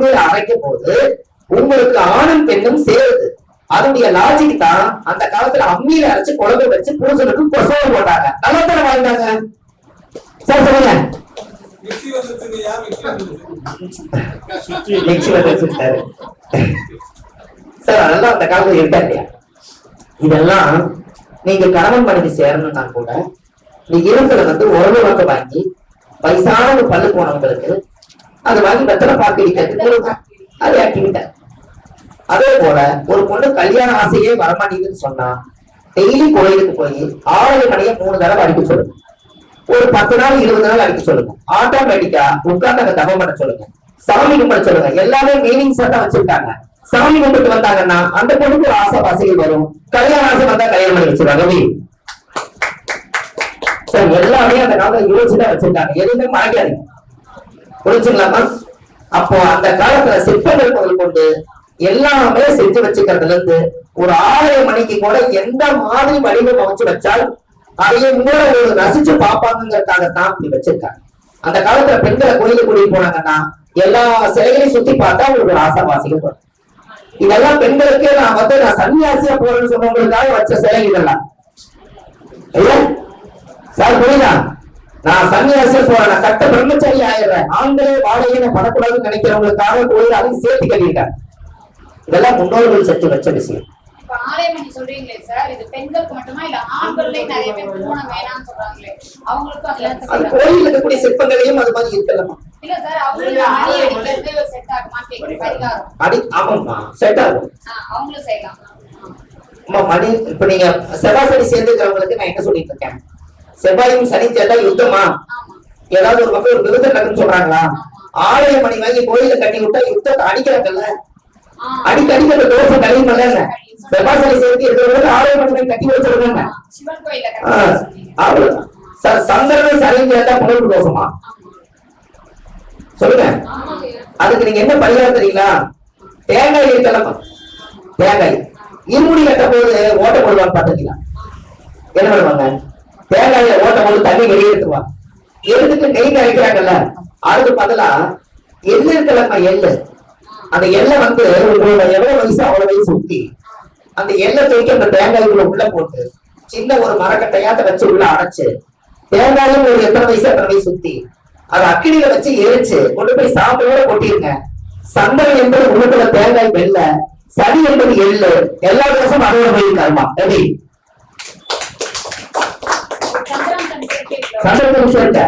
அம்மியில அரைக்கும் போது உங்களுக்கு ஆணும் பெண்ணும் சேருது. அதனுடைய லாஜிக் தான் அந்த காலத்துல அம்மியில அரைச்சு குழம்பு வச்சு பூசலுக்கு கொசவை போட்டாங்க. நல்லா தானே வாழ்ந்தாங்க? சார் சொல்லுங்க. சார் அதெல்லாம் அந்த காலத்துல இருக்கா இல்லையா? இதெல்லாம் நீங்க கணவன் மனைவி சேரணும்னா கூட நீங்க இருக்கிறத வந்து உறவு வாங்கி வயசான ஒரு பல்லு போனவங்களுக்கு அது வாங்கி வெத்தலை பாக்கு அது ஆக்டிவிட்டி அதே போல ஒரு பொண்ணு கல்யாண ஆசையே வரமாட்டேங்குதுன்னு சொன்னா டெய்லி கோயிலுக்கு போய் ஆறு மணியை மூணு தடவை அடிக்க சொல்லுங்க ஒரு பத்து நாள் இருபது நாள் அடிக்க சொல்லுங்க ஆட்டோமேட்டிக்கா உட்கார்ந்து அங்க தபம் பண்ண சொல்லுங்க. சாமி கும்பிட சொல்லுங்க. எல்லாமே மீனிங்ஸா தான் வச்சிருக்காங்க. சாமி கும்பிட்டு வந்தாங்கன்னா அந்த பொண்ணுக்கு ஒரு ஆசை வசதி வரும். கல்யாண ஆசை வந்தா கல்யாணம் பண்ணி வச்சிருக்காங்க ரவி எல்லாமே அந்த காலத்துல யோசிச்சுதான் வச்சிருக்காங்க. எதுவுமே மறக்காதீங்க. புரிஞ்சுங்களாமா அப்போ அந்த காலத்துல சிற்பங்கள் முதல் கொண்டு எல்லாமே செஞ்சு வச்சுக்கிறதுல இருந்து ஒரு ஆலய மணிக்கு கூட எந்த மாதிரி வடிவம் அமைச்சு வச்சால் அதையே இன்னொரு ஒரு ரசிச்சு பார்ப்பாங்கிறதுக்காகத்தான் இப்படி வச்சிருக்காங்க. அந்த காலத்துல பெண்களை கோயிலுக்கு கூட்டிட்டு போனாங்கன்னா எல்லா சிலைகளையும் சுத்தி பார்த்தா அவங்களுக்கு ஒரு ஆசாவாசிகள் வரும். இதெல்லாம் பெண்களுக்கு நான் வந்து நான் சன்னியாசியா போறேன்னு சொன்னவங்களுக்காக வச்ச சிலை இதெல்லாம். சார் புரியுதா? நான் சன்னியாசியா போறேன். நான் கட்ட பிரம்மச்சாரி ஆயிடுறேன். ஆண்களே வாடகையை படக்கூடாதுன்னு நினைக்கிறவங்களுக்காக கோயில் அதையும் சேர்த்து கட்டிட்டாங்க இதெல்லாம் முன்னோர்கள் சற்று வச்ச விஷயம். இப்ப ஆலயமணி சொல்றீங்களே சார் இது பெண்களுக்கு மட்டுமா இல்ல ஆண்களே நிறைய பேர் திருமணம் வேணாம்னு சொல்றாங்களே அவங்களுக்கும் அது கோயில் இருக்கக்கூடிய சிற்பங்களையும் அது மாதிரி இருக்கலாமா இல்ல சார் அவங்களுக்கு செட் ஆகுமா பரிகாரம். அடி ஆமாம்மா செட் ஆகும் அவங்களும் செய்யலாம். அம்மா மணி இப்ப நீங்க சனி சேர்ந்துக்கிறவங்களுக்கு நான் என்ன சொல்லிட்டு இருக்கேன்? செவ்வாயும் சனி சேர்ந்தா யுத்தமா? ஏதாவது ஒரு மக்கள் ஒரு விருத்தம் நடக்குன்னு சொல்றாங்களா? ஆலய மணி வாங்கி கோயில கட்டி விட்டா யுத்தத்தை அடிக்கிறாங்கல்ல அடிக்க அடிக்க அந்த தோசை கழியுமல்ல செவ்வாய் சனி சேர்த்து இருக்கிறவங்களுக்கு ஆலய மணி கட்டி வச்சிருக்காங்க. சந்திரன் சனி சேர்ந்தா புனர்வு தோஷமா சொல்லுங்க. அதுக்கு நீங்க என்ன பரிகாரம் தெரியுங்களா? தேங்காய் இருக்கலாமா தேங்காய். இருமுடி கட்ட போது ஓட்ட போடுவாங்க பாத்துக்கலாம் என்ன பண்ணுவாங்க? வேலையை ஓட்டும் போது தண்ணி வெளியே எடுத்துவான் எடுத்துட்டு கை நினைக்கிறாங்கல்ல அதுக்கு பதிலா எள்ளு இருக்கலப்பா எள்ளு. அந்த எள்ள வந்து எவ்வளவு வயசு அவ்வளவு வயசு சுத்தி அந்த எள்ள தூக்கி அந்த தேங்காய்க்குள்ள உள்ள போட்டு சின்ன ஒரு மரக்கட்டையா மரக்கட்டையாத்த வச்சு உள்ள அடைச்சு தேங்காயும் ஒரு எத்தனை வயசு எத்தனை வயசு சுத்தி அதை அக்கினியில வச்சு எரிச்சு கொண்டு போய் சாப்பிடோட கொட்டிருங்க. சந்தனம் என்பது உள்ளத்துல தேங்காய் வெள்ள சனி என்பது எள்ளு. எல்லா வருஷமும் அதோட போயிருக்காருமா? எப்படி? சந்தர்ப்பம் சொல்லிட்ட.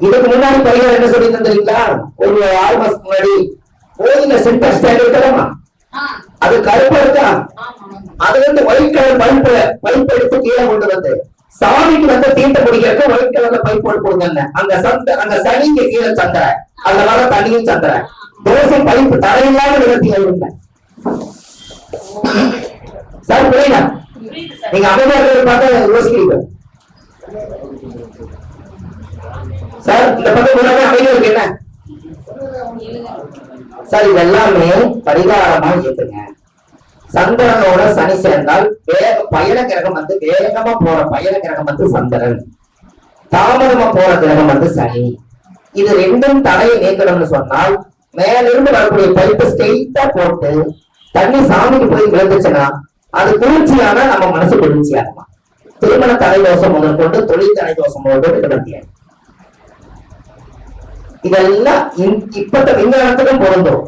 இதுக்கு முன்னாடி பரிகாரம் என்ன சொல்லி தந்திருக்கீங்களா ஒரு ஆறு மாசத்துக்கு முன்னாடி கோயில சென்டர் ஸ்டாண்ட் இருக்கலாமா ஆ. அது கருப்பா இருக்கா அதுல இருந்து ஒயிட் கலர் பைப் பைப் எடுத்து கீழே கொண்டு வந்து சாமிக்கு வந்து தீர்த்த குடிக்கிறதுக்கு ஒயிட் கலர்ல பைப் போட்டு கொடுங்க அங்க சந்த அங்க சனிங்க கீழே சந்திர. அந்த வர தண்ணியும் சந்திர. தோசை பைப் தரையில்லாத நிறுத்தி இருங்க சார் புரியுதா? நீங்க அமைதியாக பார்த்தா யோசிக்கிறீங்க. சார் இந்த பக்கம் முன்னாடி அமைதியா இருக்கு என்ன சார் இதெல்லாமே பரிகாரமா இருக்குங்க. சந்திரனோட சனி சேர்ந்தால் வேக பயண கிரகம் வந்து வேகமா போற பயண கிரகம் வந்து சந்திரன். தாமதமா போற கிரகம் வந்து சனி. இது ரெண்டும் தடையை நீக்கணும்னு சொன்னால் மேலிருந்து வரக்கூடிய பைப்பு ஸ்ட்ரெயிட்டா போட்டு தண்ணி சாமிக்கு போய் விழுந்துச்சுன்னா அது குளிர்ச்சியான நம்ம மனசு குளிர்ச்சியாகுமா? திருமண தடை தோஷம் முதல் கொண்டு தொழில் தடை தோஷம் முதல் கொண்டு இதெல்லாம் இன்- இப்பத்த விஞ்ஞானத்துக்கும் பொருந்தும்.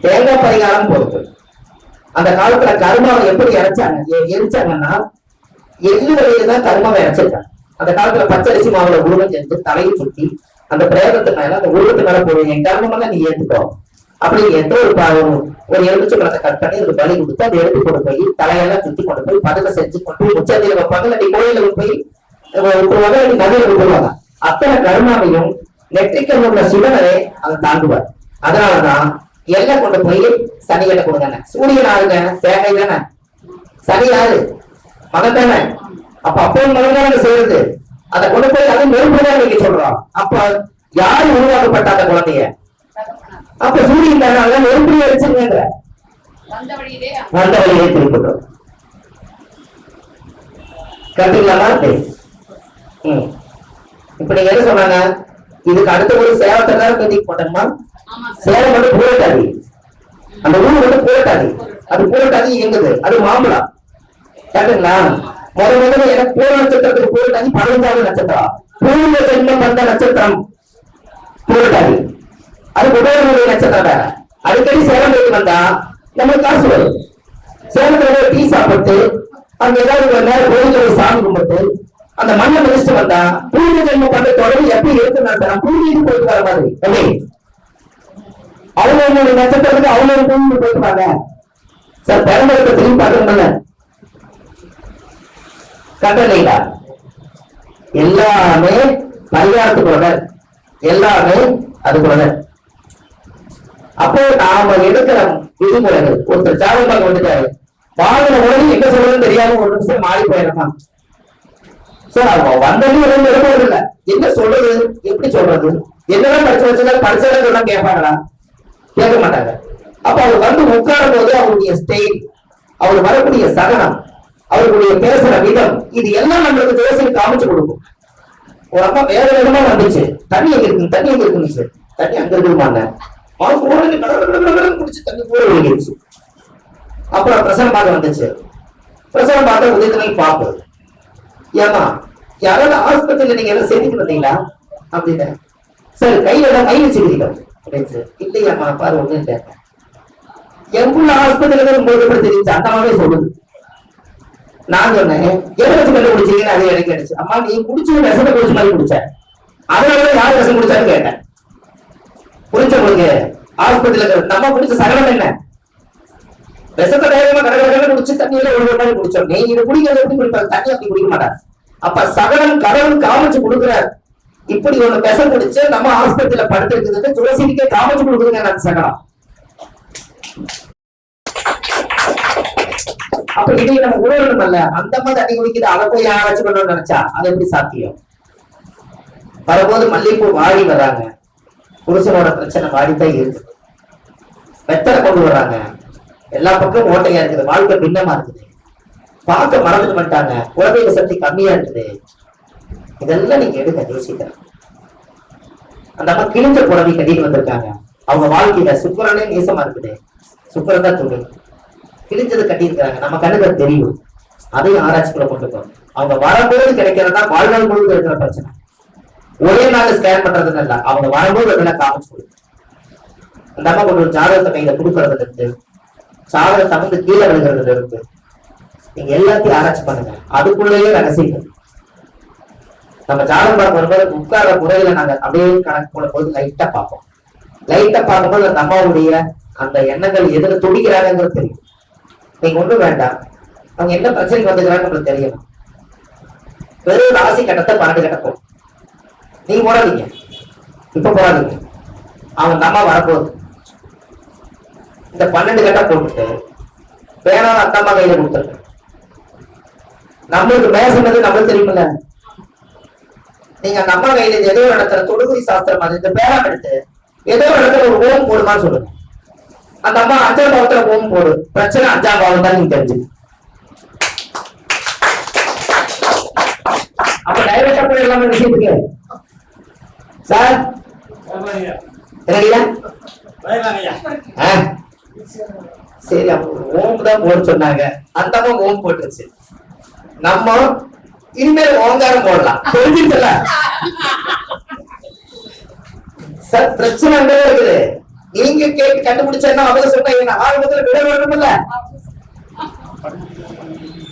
தேங்காய் பரிகாரம் பொறுத்து அந்த காலத்துல கருமாவை எப்படி இறைச்சாங்க? எரிச்சாங்கன்னா எள்ளு வழியில தான் கருமாவை இறைச்சிருக்காங்க. அந்த காலத்துல பச்சரிசி மாவுல உருவம் செஞ்சு தலையை சுத்தி அந்த பிரேதத்து மேல அந்த உருவத்து மேல போடுவீங்க என் கர்மமெல்லாம் நீ ஏத்துக்கோ. அப்படி எந்த ஒரு ஒரு- ஒரு எலுமிச்சை பழத்தை கட் பண்ணி ஒரு பலி கொடுத்து அதை எழுத்து கொண்டு போய் தலையெல்லாம் சுத்தி கொண்டு போய் பதக்க செஞ்சு கொண்டு போய் உச்சத்தில் வைப்பாங்க. இல்லாட்டி கோயில போய் விட்டுருவாங்க இல்லாட்டி நதியில விட்டுருவாங்க அத்தனை கருமாவையும் நெற்றிக்கல் உள்ள சிவனரே அதை தாண்டுவார் அதனாலதான் எல்லாம் கொண்டு போய் சனிகளை கொடுங்க சூரியன் ஆளுங்க தேங்காய் தானே? சனி யாரு? மகன் தானே? அப்ப அப்போ மகன் செய்யறது அதை கொண்டு போய் அதை நெருப்பு தான் நீங்க சொல்றோம். அப்ப யாரு உருவாக்கப்பட்ட அந்த குழந்தைய? அப்ப சூரியன் அதான் நெருப்புலயே வச்சுங்க வந்த வழியிலே திருப்பட்டும் கரெக்டுங்களாமா ம். இப்ப நீங்க என்ன சொன்னாங்க? இதுக்கு அடுத்த ஒரு சேவத்தை தான் கட்டிக்கு போட்டோமா? ஆமா சார். சேலம் வந்து புரட்டாதி. அந்த ஊர் வந்து புரட்டாதி. அது புரட்டாதி எங்குது அது மாம்பழம். கேட்டுங்களா? முத முதல்ல எனக்கு பூர நட்சத்திரத்துக்கு புரட்டாதி? பதினஞ்சாவது நட்சத்திரம். பூர்வ ஜென்மம் வந்த நட்சத்திரம் புரட்டாதி. அது உதயனுடைய நட்சத்திரம் வேற அடிக்கடி சேலம் வந்தா நம்மளுக்கு காசு வரும். சேலத்துல போய் டீ சாப்பிட்டு அங்க ஏதாவது ஒரு நேரம் கோயில்ல சாமி கும்பிட்டு அந்த மண்ணை மிதிச்சுட்டு வந்தா பூர்வ ஜென்மம் பண்ண தொடர்பு எப்படி இருக்கு நான் பூர்வீகம் போயிட்டு வர மாதிரி. எப்படி? அவங்களுடைய நட்சத்திரத்துக்கு அவங்க பூமி போயிட்டு வாங்க சார் பெரம்பலத்தை திரும்பி பார்க்கணும்ல. கட்டளைடா எல்லாமே பரிகாரத்துக்கு எல்லாமே அதுக்குள்ள அப்போ நாம எடுக்கிற விதிமுறைகள் ஒருத்தர் ஜாதகம் பார்க்க வந்துட்டாரு. வாங்கின உடனே எங்க சொல்றதுன்னு தெரியாம ஒரு நிமிஷம் மாறி போயிடலாம். சார் அவங்க வந்தது ரெண்டு இடமும் இல்ல என்ன சொல்றது? எப்படி சொல்றது? என்னதான் படிச்சு வச்சிருந்தா படிச்சதை சொன்னா கேட்பாங்களா? கேட்க மாட்டாங்க. அப்ப அவர் வந்து உட்காரும் போது அவருடைய ஸ்டைல் அவர் வரக்கூடிய சகனம் அவர்களுடைய பேசுற விதம் இது எல்லாம் நம்மளுக்கு ஜோசியம் காமிச்சு கொடுக்கும். ஒரு அம்மா வேற விதமா வந்துச்சு. தண்ணி எங்க இருக்கு? தண்ணி எங்க இருக்குன்னு சார் தண்ணி அங்க இருக்குமாங்க அவன் உடனே கட குடிச்சு தண்ணி கூட வேண்டியிருச்சு அப்புறம் பிரசனம் பார்க்க வந்துச்சு. பிரசனம் பார்த்த உதயத்துணை பார்ப்பது ஏமா யாராவது ஆஸ்பத்திரியில நீங்க எல்லாம் சேர்த்துட்டு வந்தீங்களா? அப்படின்னு சார் கையில ஏதாவது கை வச்சுக்கிறீங்க அப்படின்னு சார் இல்லையாம்மா பாரு ஒண்ணு இல்லை. என் ஆஸ்பத்திரியில உங்களுக்கு எப்படி தெரியுது? அந்த மாதிரி சொல்லுது. நான் சொன்னேன் எதை வச்சு கண்டுபிடிச்சீங்கன்னு? அது எனக்கு கிடைச்சு. அம்மா நீ குடிச்சு விஷத்தை குடிச்ச மாதிரி குடிச்ச. அதனால யார் விஷம் குடிச்சான்னு கேட்டேன். புரிஞ்ச உங்களுக்கு ஆஸ்பத்திரியில இருக்கிற நம்ம குடிச்ச சகலம் என்ன? விஷத்தை தைரியமா கடற்கரை குடிச்சு தண்ணியில ஒரு மாதிரி குடிச்சோம். நீ இது குடிக்கிறது எப்படி குடிப்பாங்க தண்ணி அப்படி குடிக்க மாட்டாங்க அப்ப சகலம் கடவுள் காமிச்சு கொடுக்குறாரு. இப்படி ஒண்ணு விஷம் குடிச்சு நம்ம ஆஸ்பத்திரியில படுத்திருக்குதுன்னு துளசிக்கே காமிச்சு கொடுக்குதுங்க அந்த சகலம். அப்ப இதை நம்ம உணரணும் அல்ல. அந்த மாதிரி தண்ணி குடிக்கிறது அதை போய் ஆராய்ச்சி பண்ணணும்னு நினைச்சா அது எப்படி சாத்தியம்? வரும்போது மல்லிகைப்பூ வாடி வர்றாங்க. புருஷனோட பிரச்சனை மாறித்தான் இருக்கு. வெத்தலை கொண்டு வர்றாங்க. எல்லா பக்கமும் ஓட்டையா இருக்குது. வாழ்க்கை பின்னமா இருக்குது. பார்க்க மறந்துட்டு மாட்டாங்க குழந்தைங்க சக்தி கம்மியா இருக்குது. இதெல்லாம் நீங்க எடுங்க யோசிக்கிறேன் அந்த அம்மா கிழிஞ்ச புடவை கட்டிட்டு வந்திருக்காங்க. அவங்க வாழ்க்கையில சுக்கரனே நேசமா இருக்குது. சுக்கரன் தான் துணி. கிழிஞ்சது கட்டியிருக்காங்க நம்ம கண்ணுக்கு தெரியும். அதையும் ஆராய்ச்சிக்குள்ள கொண்டு போகணும். அவங்க வரும்போது கிடைக்கிறதா வாழ்நாள் முழுவதும் இருக்கிற பிரச்சனை. ஒரே நாள் ஸ்கேன் பண்றதுன்னு இல்ல. அவங்க வரும்போது அதெல்லாம் காமிச்சு கொடுக்கும் அந்த அம்மா கொண்டு ஒரு ஜாதகத்தை கையில கொடுக்கறதுல இருந்து ஜாதகத்தை வந்து கீழே விழுகிறதுல இருந்து நீங்க எல்லாத்தையும் ஆராய்ச்சி பண்ணுங்க. அதுக்குள்ளேயே ரகசியங்கள் நம்ம ஜாதகம் பார்க்க வரும்போது உட்கார முறையில நாங்க அப்படியே கணக்கு போன போது லைட்டா பார்ப்போம். லைட்டா பார்க்கும்போது அந்த அம்மாவுடைய அந்த எண்ணங்கள் எதுல துடிக்கிறாங்கிறது தெரியும். நீங்க ஒண்ணும் வேண்டாம். அவங்க என்ன பிரச்சனைக்கு வந்துக்கிறாங்க உங்களுக்கு தெரியணும் வெறும் ராசி கட்டத்தை பன்னெண்டு கட்டப்போம் நீங்க போடாதீங்க. இப்ப போடாதீங்க. அவங்க அந்த அம்மா வரப்போகுது. இந்த பன்னெண்டு கட்ட போட்டுட்டு பேனாவை அந்த அம்மா கையில கொடுத்துருங்க. நம்மளுக்கு பேசுனது நம்மளுக்கு தெரியுமில்ல. நீங்க அந்த அம்மா கையில இது ஏதோ ஒரு இடத்துல தொடுகுறி சாஸ்திரம் மாதிரி இந்த பேனா எடுத்து ஏதோ ஒரு இடத்துல ஒரு ஓம் போடுமான்னு சொல்லுங்க. அந்த அம்மா அஞ்சாம் பாவத்துல ஓம் போடு. பிரச்சனை அஞ்சாம் பாவம் தான் நீங்க தெரிஞ்சு அப்ப டைரக்டா போய் எல்லாமே விஷயத்துக்கு சார்? சரி அவங்க ஓம் தான் போட சொன்னாங்க. அந்த அம்மா ஓம் போட்டுருச்சு. நம்ம இனிமேல் ஓங்காரம் போடலாம். தெரிஞ்சிருச்சுல சார் பிரச்சனை இருக்குது. நீங்க கேட்டு கண்டுபிடிச்சா அவங்க சொன்னா ஆரம்பத்துல விட வேணும்ல